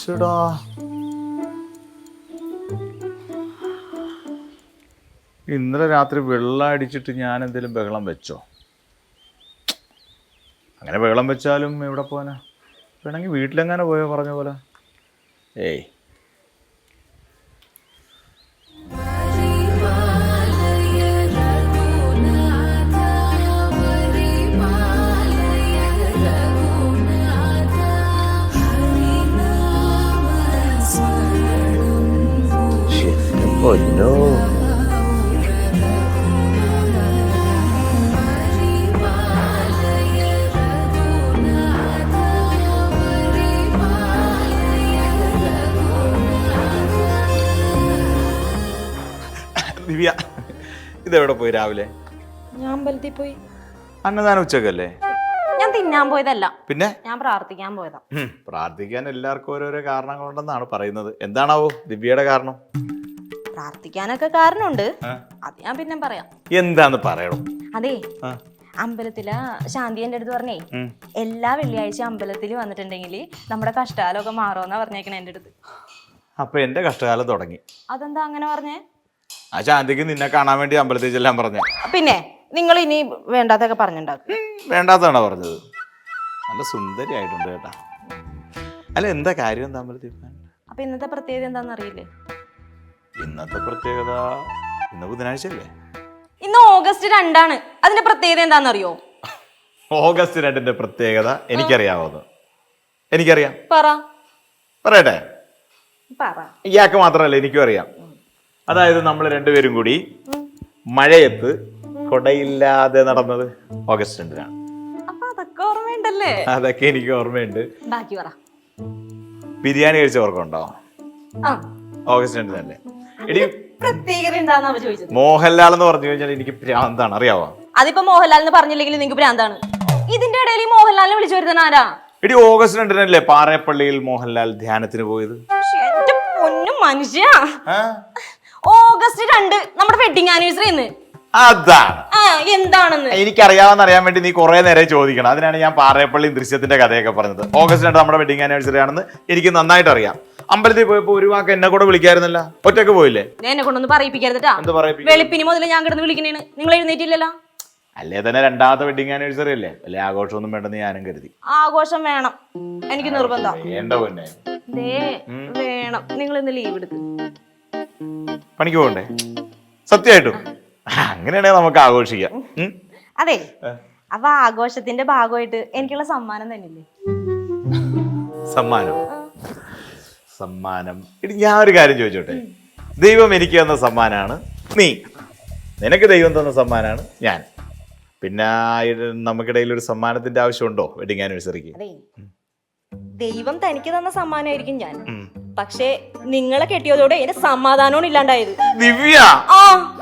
ചേടാ ഇന്നലെ രാത്രി വെള്ളം അടിച്ചിട്ട് ഞാൻ എന്തെങ്കിലും ബഹളം വെച്ചോ? അങ്ങനെ ബഹളം വെച്ചാലും എവിടെ പോകാനാ വേണമെങ്കിൽ വീട്ടിലെങ്ങനെ പോയോ പറഞ്ഞ പോലെ? ഏയ് പൊന്നോ ദിവ്യ ഇതെവിടെ പോയി രാവിലെ? ഞാൻ അമ്പലത്തിൽ പോയി. അന്നദാനം ഉച്ചക്കല്ലേ? ഞാൻ തിന്നാൻ പോയതല്ല. പിന്നെ? ഞാൻ പ്രാർത്ഥിക്കാൻ പോയതാ. പ്രാർത്ഥിക്കാൻ എല്ലാവർക്കും ഓരോരോ കാരണങ്ങളുണ്ടെന്നാണ് പറയുന്നത്. എന്താണാവോ ദിവ്യയുടെ കാരണം? പ്രാർത്ഥിക്കാനൊക്കെ കാരണമുണ്ട്? അത് ഞാൻ പിന്നെ പറയാം. എന്താന്ന് പറയണം. അതെ അമ്പലത്തില ശാന്തി എന്റെ അടുത്ത് പറഞ്ഞേ. എല്ലാ വെള്ളിയാഴ്ച അമ്പലത്തിൽ വന്നിട്ടുണ്ടെങ്കിൽ നമ്മുടെ കഷ്ടകാലമൊക്കെ മാറുമെന്നാ പറഞ്ഞേക്കണേ എന്റെ അടുത്ത്. അപ്പൊ എന്റെ കഷ്ടകാലം തുടങ്ങി. അതെന്താ അങ്ങനെ പറഞ്ഞേ? ആ ശാന്തിക്ക് നിന്നെ കാണാൻ വേണ്ടി അമ്പലത്തിൽ ചെല്ലാൻ പറഞ്ഞ. പിന്നെ നിങ്ങൾ ഇനി വേണ്ടാത്തൊക്കെ പറഞ്ഞിട്ടുണ്ടാക്കും വേണ്ടാത്തതാണോ പറഞ്ഞത്? നല്ല സുന്ദരിയായിട്ടുണ്ട് കേട്ടാ. അല്ല എന്താ കാര്യം എന്താ അമ്പലത്തിൽ? അപ്പൊ ഇന്നത്തെ പ്രത്യേകത എന്താണെന്ന് അറിയില്ലേ? ഇന്നത്തെ പ്രത്യേകത? ഇന്ന് ബുധനാഴ്ച അല്ലേ ഇന്ന് ഓഗസ്റ്റ് രണ്ടാണ്. അതിന്റെ പ്രത്യേകത എന്താണെന്നറിയോ? ഓഗസ്റ്റ് രണ്ടിന്റെ പ്രത്യേകത എനിക്കറിയാവുന്നത്. എനിക്കറിയാം. പറ. പറയട്ടെ? പറ. ഇയാൾക്ക് മാത്രമല്ല എനിക്കും അറിയാം. അതായത് നമ്മൾ രണ്ടുപേരും കൂടി മഴയത്ത് കൊടയില്ലാതെ നടന്നത് ഓഗസ്റ്റ് രണ്ടിനാണ്. അതൊക്കെ എനിക്ക് ഓർമ്മയുണ്ട്. ബാക്കി പറ. ബിരിയാണി കഴിച്ച ഓർക്കുണ്ടോ ഓഗസ്റ്റ് രണ്ടിനല്ലേ? എടി പ്രത്യേകത എന്താണെന്ന് അവ ചോദിച്ചത്? മോഹൻലാൽ എന്ന് പറഞ്ഞു കഴിഞ്ഞാൽ എനിക്ക് പ്രാന്താണ് അറിയാവോ? അതിപ്പോ മോഹൻലാൽ എന്ന് പറഞ്ഞില്ലെങ്കിൽ നിങ്ങൾക്ക് പ്രാന്താണ് ഇതിന്റെ ഇടയിൽ ഈ മോഹൻലാലിനെ വിളിച്ചു വരുന്ന ആരാ? എടി ഓഗസ്റ്റ് രണ്ടിനല്ലേ പാറയപ്പള്ളിയിൽ മോഹൻലാൽ ധ്യാനത്തിന് പോയത്? ശ്ശെ, എന്റെ പൊന്നു മനുഷ്യ. ആ? ഓഗസ്റ്റ് രണ്ട് നമ്മുടെ വെഡിങ് ആനിവേഴ്സറി ഇന്ന്. അതാണ്. ആ എന്താണെന്ന്? എനിക്കറിയാവുന്ന അറിയാൻ വേണ്ടി നീ കുറെ നേരെ ചോദിക്കണം. അതിനാണ് ഞാൻ പാറയപ്പള്ളി ദൃശ്യത്തിന്റെ കഥയൊക്കെ പറഞ്ഞത്. ഓഗസ്റ്റ് രണ്ട് നമ്മുടെ വെഡിങ് ആനിവേഴ്സറി ആണെന്ന് എനിക്ക് നന്നായിട്ട് അറിയാം അമ്പലത്തിൽ പോയപ്പോ ഒരു വാക്ക് എന്നെ കൂടെ വിളിക്കായിരുന്നല്ല? ഒറ്റയ്ക്ക് പോയില്ലേ? എന്നെ കൊണ്ടൊന്ന് പറയിപ്പിക്കരുതട്ടാ എന്ത് പറയിപ്പിക്കും വെളുപ്പിന് മുതൽ ഞാൻ കിടന്ന് വിളിക്കണേണ്. നിങ്ങൾ എഴുന്നേറ്റില്ലല്ലോ? അല്ലേ തന്നെ രണ്ടാമത്തെ വെഡിങ് ആനിവേഴ്സറി അല്ലേ? അല്ലെ ആഘോഷമൊന്നും വേണ്ടെന്ന് ഞാനും കരുതി. ആഘോഷം വേണം. എനിക്ക് നിർബന്ധം. വേണ്ട പൊന്നെ. ദേ വേണം. നിങ്ങൾ ഇന്ന് ലീവ് എടുക്ക്. പണിക്ക് പോകണ്ടേ? സത്യമായിട്ടും. അങ്ങനെയാണെങ്കിൽ നമുക്ക് ആഘോഷിക്കാം. ഉം? അതെ. അപ്പൊ ആഘോഷത്തിന്റെ ഭാഗമായിട്ട് എനിക്കുള്ള സമ്മാനം തന്നില്ലേ? സമ്മാനം? സമ്മാനം. ഞാൻ ഒരു കാര്യം ചോദിച്ചോട്ടെ? ദൈവം എനിക്ക് തന്ന സമ്മാനമാണ് നീ. നിനക്ക് ദൈവം തന്ന സമ്മാനമാണ് ഞാൻ. പിന്നെ നമുക്കിടയിൽ ഒരു സമ്മാനത്തിന്റെ ആവശ്യമുണ്ടോ? വെഡിങ് ആനിവേഴ്സറിക്ക്? ദൈവം തനിക്ക് തന്ന സമ്മാനമായിരിക്കും ഞാൻ. പക്ഷേ നിങ്ങളെ കെട്ടിയതോടെ എന്റെ സമാധാനവും ഇല്ലാണ്ടായത്. ദിവ്യ! ആ.